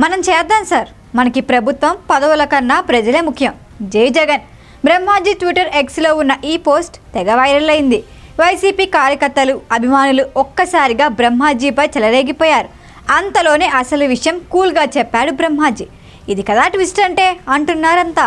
మనం చేద్దాం సార్. మనకి ప్రభుత్వం పదవుల కన్నా ప్రజలే ముఖ్యం. జై జగన్. బ్రహ్మాజీ ట్విట్టర్ ఎక్స్లో ఉన్న ఈ పోస్ట్ తెగ వైరల్ అయింది. వైసీపీ కార్యకర్తలు అభిమానులు ఒక్కసారిగా బ్రహ్మాజీపై చెలరేగిపోయారు. అంతలోనే అసలు విషయం కూల్గా చెప్పాడు బ్రహ్మాజీ. ఇది కదా ట్విస్ట్ అంటే అంటున్నారంతా.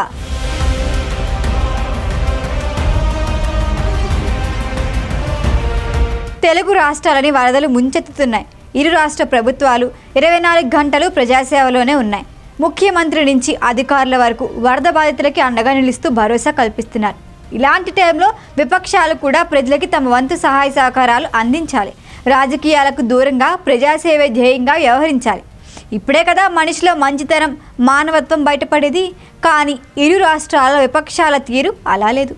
తెలుగు రాష్ట్రాలని వరదలు ముంచెత్తుతున్నాయి. ఇరు రాష్ట్ర ప్రభుత్వాలు ఇరవై నాలుగు గంటలు ప్రజాసేవలోనే ఉన్నాయి. ముఖ్యమంత్రి నుంచి అధికారుల వరకు వరద బాధితులకి అండగా నిలుస్తూ భరోసా కల్పిస్తున్నారు. ఇలాంటి టైంలో విపక్షాలు కూడా ప్రజలకి తమ వంతు సహాయ సహకారాలు అందించాలి. రాజకీయాలకు దూరంగా ప్రజాసేవ ధ్యేయంగా వ్యవహరించాలి. ఇప్పుడే కదా మనిషిలో మంచితనం మానవత్వం బయటపడేది. కానీ ఇరు రాష్ట్రాల విపక్షాల తీరు అలా లేదు.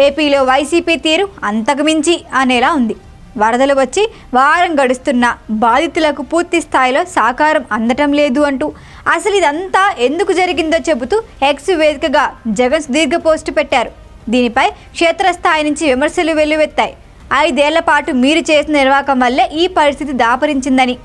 ఏపీలో వైసీపీ తీరు అంతకుమించి అనేలా ఉంది. వరదలు వచ్చి వారం గడుస్తున్న బాధితులకు పూర్తి స్థాయిలో సహకారం అందటం లేదు అంటూ. అసలు ఇదంతా ఎందుకు జరిగిందో చెబుతూ ఎక్స్ వేదికగా జగన్ సుదీర్ఘ పోస్టు పెట్టారు. దీనిపై క్షేత్రస్థాయి నుంచి విమర్శలు వెల్లువెత్తాయి. ఐదేళ్ళ పాటు మీరు చేసిన నిర్వాహకం వల్లే ఈ పరిస్థితి దాపరించిందని.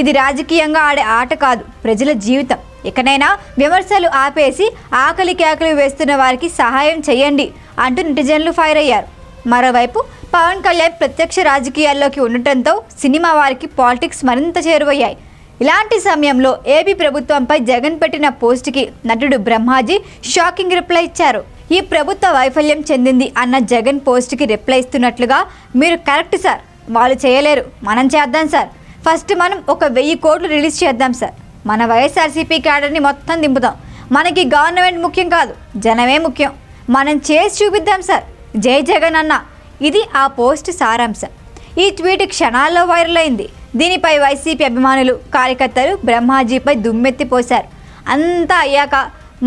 ఇది రాజకీయంగా ఆడే ఆట కాదు ప్రజల జీవితం. ఇకనైనా విమర్శలు ఆపేసి ఆకలి కేకలు వేస్తున్న వారికి సహాయం చేయండి అంటూ నెటిజన్లు ఫైర్ అయ్యారు. మరోవైపు పవన్ కళ్యాణ్ ప్రత్యక్ష రాజకీయాల్లోకి ఉండటంతో సినిమా వారికి పాలిటిక్స్ మరింత చేరువయ్యాయి. ఇలాంటి సమయంలో ఏపీ ప్రభుత్వంపై జగన్ పెట్టిన పోస్ట్కి నటుడు బ్రహ్మాజీ షాకింగ్ రిప్లై ఇచ్చారు. ఈ ప్రభుత్వ వైఫల్యం చెందింది అన్న జగన్ పోస్ట్కి రిప్లై ఇస్తున్నట్లుగా మీరు కరెక్ట్ సార్. వాళ్ళు చేయలేరు. మనం చేద్దాం సార్. ఫస్ట్ మనం ఒక వెయ్యి కోట్లు రిలీజ్ చేద్దాం సార్. మన వైఎస్ఆర్సీపీ క్యాడర్ని మొత్తం దింపుదాం. మనకి గవర్నమెంట్ ముఖ్యం కాదు. జనమే ముఖ్యం. మనం చేసి చూపిద్దాం సార్. జై జగన్ అన్న. ఇది ఆ పోస్ట్ సారాంశం. ఈ ట్వీట్ క్షణాల్లో వైరల్ అయింది. దీనిపై వైసీపీ అభిమానులు కార్యకర్తలు బ్రహ్మాజీపై దుమ్మెత్తిపోశారు అంతా అయ్యాక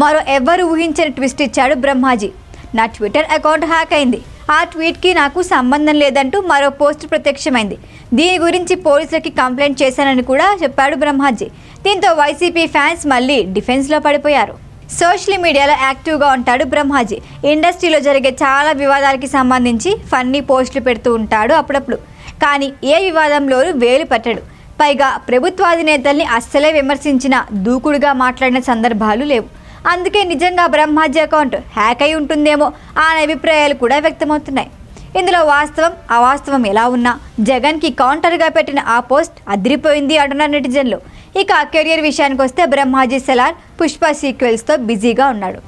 మరో ఎవ్వరు ఊహించని ట్విస్ట్ ఇచ్చాడు బ్రహ్మాజీ. నా ట్విట్టర్ అకౌంట్ హ్యాక్ అయింది. ఆ ట్వీట్కి నాకు సంబంధం లేదంటూ మరో పోస్ట్ ప్రత్యక్షమైంది. దీని గురించి పోలీసులకి కంప్లైంట్ చేశానని కూడా చెప్పాడు బ్రహ్మాజీ. దీంతో వైసీపీ ఫ్యాన్స్ మళ్ళీ డిఫెన్స్లో పడిపోయారు. సోషల్ మీడియాలో యాక్టివ్గా ఉంటాడు బ్రహ్మాజీ. ఇండస్ట్రీలో జరిగే చాలా వివాదాలకి సంబంధించి ఫన్నీ పోస్టులు పెడుతూ ఉంటాడు అప్పుడప్పుడు. కానీ ఏ వివాదంలోనూ వేలు పెట్టడు. పైగా ప్రభుత్వాధినేతల్ని అస్సలే విమర్శించిన దూకుడుగా మాట్లాడిన సందర్భాలు లేవు. అందుకే నిజంగా బ్రహ్మాజీ అకౌంట్ హ్యాక్ అయి ఉంటుందేమో అనే అభిప్రాయాలు కూడా వ్యక్తమవుతున్నాయి. ఇందులో వాస్తవం అవాస్తవం ఎలా ఉన్నా జగన్కి కౌంటర్గా పెట్టిన ఆ పోస్ట్ అదిరిపోయింది అంటున్నారు నెటిజన్లు. ఇక కెరియర్ విషయానికి వస్తే బ్రహ్మాజీ సెలార్ పుష్ప సీక్వెల్స్తో బిజీగా ఉన్నాడు.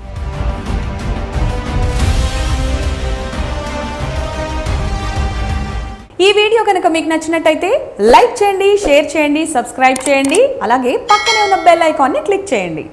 ఈ వీడియో కనుక మీకు నచ్చినట్టయితే లైక్ చేయండి షేర్ చేయండి సబ్స్క్రైబ్ చేయండి అలాగే పక్కనే ఉన్న బెల్ ఐకాన్ని క్లిక్ చేయండి.